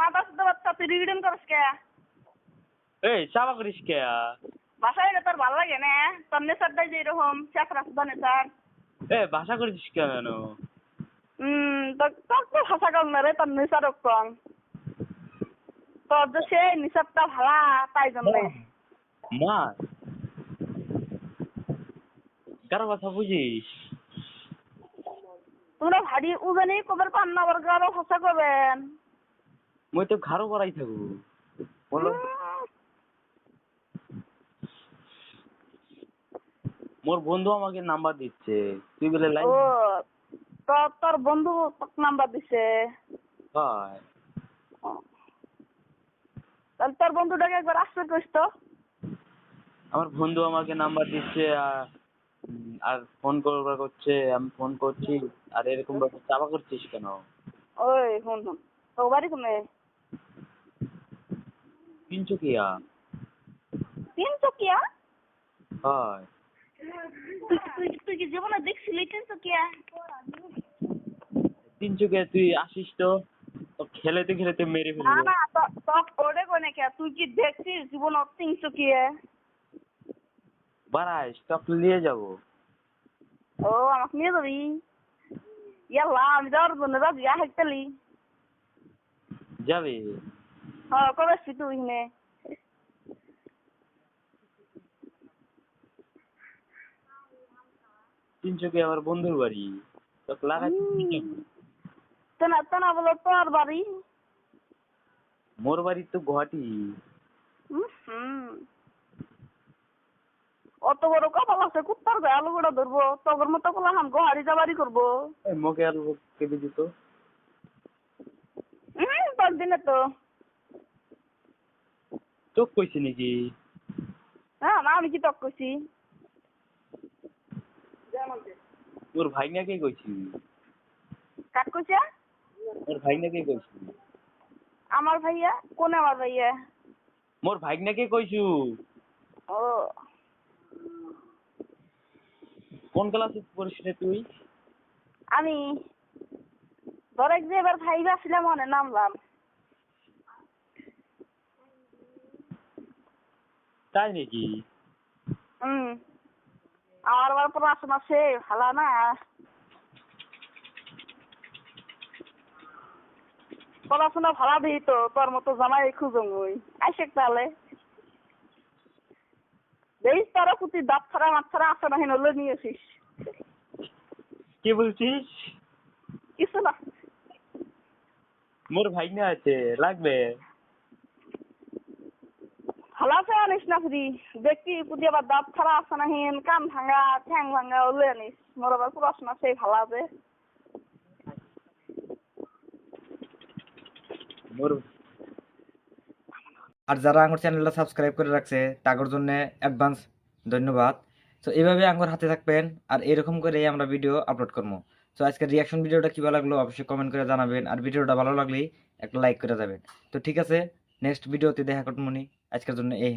মাথা শুদ্ধ বাচ্চা তুই রিডিং করিস কে এই চাবা করিস কে বাসায় এলে তোর ভালো লাগে না তোর নেশারটাই যে এরকম শেষ রাস্তা নেশার এ ভাষা করিস কেন হুম তোর তোর তো ভাষা কম না রে তোর নেশার কম তোর যে সেই নিশারটা ভালা তাই জন্য মা কারও কথা বুঝিস তোমরা ভারী উজানি কবের পান্না আবার গারো ভাষা করবেন মই তো ঘাড়ো করাই থাকু। বলো। মোর বন্ধু আমাকে নাম্বার দিচ্ছে তুই বলে লাইন তোর তোর বন্ধু নাম্বার দিছে। হয়। তাহলে তোর বন্ধুটাকে একবার আসতে করিস তো। আমার বন্ধু আমাকে নাম্বার দিচ্ছে আর ফোন করবার করছে আমি ফোন করছি আর এরকম ভাবে চাপা করছিস কেন? ওই শুন শুন। তো বাড়ি কোনে? তিনচুকিয়া তিন চকিয়া? হয়। তুই তুই তুই কি জীবনে দেখছিলি তিন চকিয়া? তিনচুকিয়া তুই আসিস তো খেলেতে খেলেতে মেরে ফেলব। না ওরে কোনে কে তুই কি দেখছিস জীবন চকিয়া? বাড়াইস টপ নিয়ে যাব। ও আমাকে নিয়ে যাবি? ইয়াল্লা আমি যাওয়ার জন্য হাইতালি যাবে? নে তিনচুকিয়া আমার বন্ধুর বাড়ি তো লাগাচ্ছিস কেন? তেনা তেনা বলো তোর বাড়ি মোর বাড়ি তো গুয়াহাটি। অত বড় কপাল আছে কুত্তার গায়ে আলু গোড়া ধরবো তগর মতো পোলা হাম গোহারি যাবারি করব মোকে আর কেটে দিত হুম দিনে তো চোখ কইছি নাকি? আমি কি তক করছি মোর ভাইনাকে কইছি কাক কইছে মোর ভাইনাকে কইছি আমার ভাইয়া? কোন আমার ভাইয়া? মোর ভাইনাকে কইছু ও কোন ক্লাসে পড়িস রে তুই? আমি। ধরে যে এবার ফাইভ আসলাম মনে নামলাম তাই নাকি? হুম আমার আবার পড়াশোনা সে ভালো না? পড়াশোনা ভালো দিই তো তোর মতো জামাই খুঁজুম ওই তাহলে। দেখিস তোরা দাঁত ছাড়া ছাড়া আসে না হেন নিয়ে আসিস। কি বলছিস? কিছু না। মোর ভাইনা আছে লাগবে? না ফ্রি দেখি আবার দাঁত ছাড়া আছে না হেন, কান ভাঙা, ঠ্যাং ভাঙা মোর আবার পড়াশোনা সেই আর যারা আমার চ্যানেলটা সাবস্ক্রাইব করে রাখছে তাদের জন্য অ্যাডভান্স ধন্যবাদ। তো এইভাবে আমার হাতে থাকবেন, আর এরকম করে আমরা ভিডিও আপলোড করব তো আজকের রিয়াকশন ভিডিওটা কী ভালো লাগল, অবশ্যই কমেন্ট করে জানাবেন। আর ভিডিওটা ভালো লাগলেই একটা লাইক করে যাবেন। তো ঠিক আছে নেক্সট ভিডিওতে দেখা কটমনি আজকের জন্য এই